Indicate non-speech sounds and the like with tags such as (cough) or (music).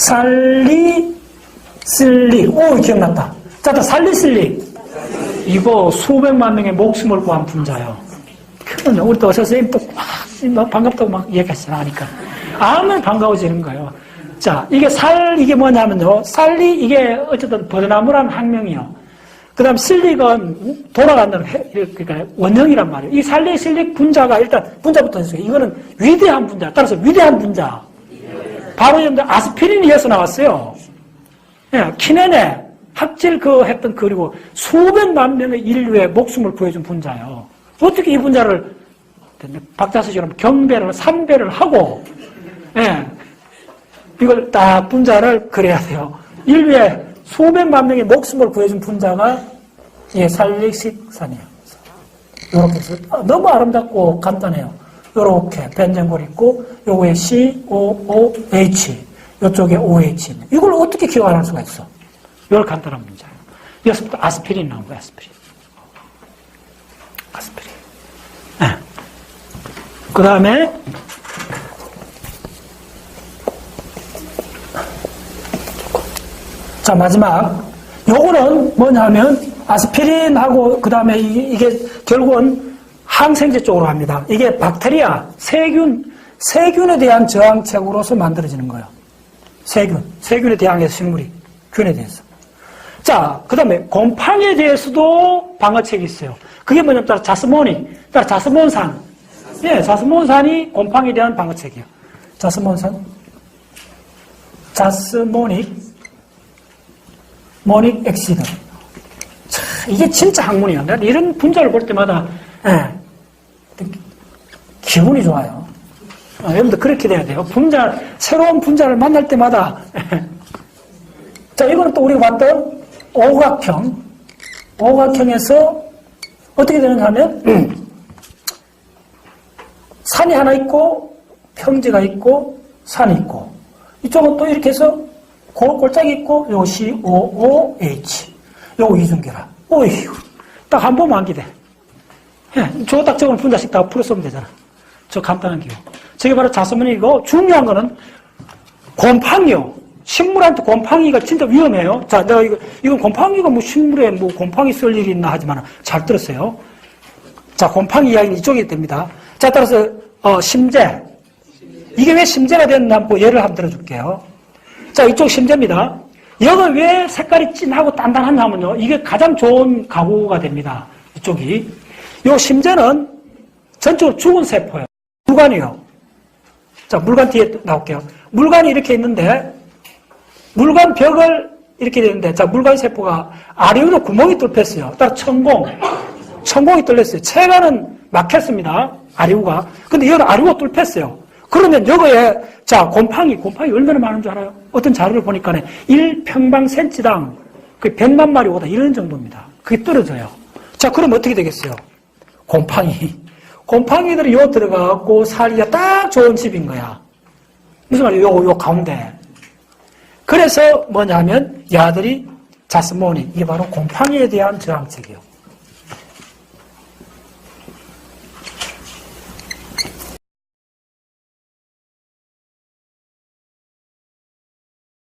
살리, 슬리. 오, 기억났다. 자, 또 살리, 슬리. 이거 수백만 명의 목숨을 구한 분자요. 그럼요. 우리 또 선생님 또 막, 막 반갑다고 막 얘기하시잖아. 하니까. 아무나 반가워지는 거예요. 자, 이게 살, 이게 뭐냐면요. 살리, 이게 어쨌든 버드나무라는 학명이요. 그 다음 실릭은 돌아간다는, 해- 그러니까 원형이란 말이에요. 이 살리, 실릭 분자가 일단, 분자부터 해주세요. 이거는 위대한 분자. 따라서 위대한 분자. 바로 여러분들 아스피린이 이어서 나왔어요. 예, 키네네, 합질 그 했던 그리고 수백만 명의 인류의 목숨을 구해준 분자예요. 어떻게 이 분자를 박자스처럼 경배를 삼배를 하고 예, 이걸 딱 분자를 그래야 돼요. 인류의 수백만 명의 목숨을 구해준 분자가 예, 살릭식산이에요. 이렇게 해서 아, 너무 아름답고 간단해요. 이렇게 변전골 있고 요거에 C, O, O, H 이쪽에 OH 이걸 어떻게 기억할 수가 있어? 이걸 간단한 문제예요. 여기서부터 아스피린 나온 거야, 아스피린. 아스피린. 네. 그 다음에 자 마지막 요거는 뭐냐면 아스피린하고 그 다음에 이게 결국은 항생제 쪽으로 합니다. 이게 박테리아, 세균, 세균에 대한 저항책으로서 만들어지는 거예요. 세균, 세균에 대항해서 식물이 균에 대해서. 자, 그 다음에 곰팡이에 대해서도 방어책이 있어요. 그게 뭐냐면 자스모니, 자스몬산. 예, 자스몬산이 곰팡이에 대한 방어책이에요. 자스몬산. 자스모닉, 모닉 엑시드. 참, 이게 진짜 학문이야. 난 이런 분자를 볼 때마다, 예, 기분이 좋아요. 어, 여러분들 그렇게 돼야 돼요. 분자, 새로운 분자를 만날 때마다. (laughs) 자, 이거는 또 우리가 봤던 오각형. 오각형에서 어떻게 되는가 하면, (clears throat) 산이 하나 있고, 평지가 있고, 산이 있고, 이쪽은 또 이렇게 해서 골, 골짜기 있고, 요 C, O, O, H. 요거 이중계라. 오이휴. 딱한 번만 암기돼. 예, 저거 딱 저걸 분자씩 다 풀어 쓰면 되잖아. 저 간단한 기호. 저게 바로 자스문이고, 중요한 거는 곰팡이요. 식물한테 곰팡이가 진짜 위험해요. 자, 내가 이거, 이건 곰팡이가 뭐 식물에 뭐 곰팡이 쓸 일이 있나 하지만 잘 들었어요. 자, 곰팡이 이야기는 이쪽이 됩니다. 자, 따라서, 어, 심재. 이게 왜 심재가 됐나 뭐 예를 한번 들어줄게요. 자, 이쪽 심재입니다. 여기 왜 색깔이 진하고 단단하냐 하면요. 이게 가장 좋은 가구가 됩니다. 이쪽이. 요 심재는 전적으로 죽은 세포예요. 물관이요. 자, 물관 뒤에 나올게요. 물관이 이렇게 있는데, 물관 벽을 이렇게 되는데, 자, 물관 세포가 아래로 구멍이 뚫혔어요. 따라 천공. 천공이 뚫렸어요. 체가는 막혔습니다. 아리우가. 근데 여기는 아리우가 뚫혔어요. 그러면 여기에, 자, 곰팡이, 곰팡이 얼마나 많은 줄 알아요? 어떤 자료를 보니까 1평방센치당 그 100만 마리 오다 이런 정도입니다. 그게 떨어져요. 자, 그럼 어떻게 되겠어요? 곰팡이. 곰팡이들이 요 들어가갖고 살기가 딱 좋은 집인 거야. 무슨 말이에요? 요, 요 가운데. 그래서 뭐냐면, 야들이 자스모니. 이게 바로 곰팡이에 대한 저항책이에요.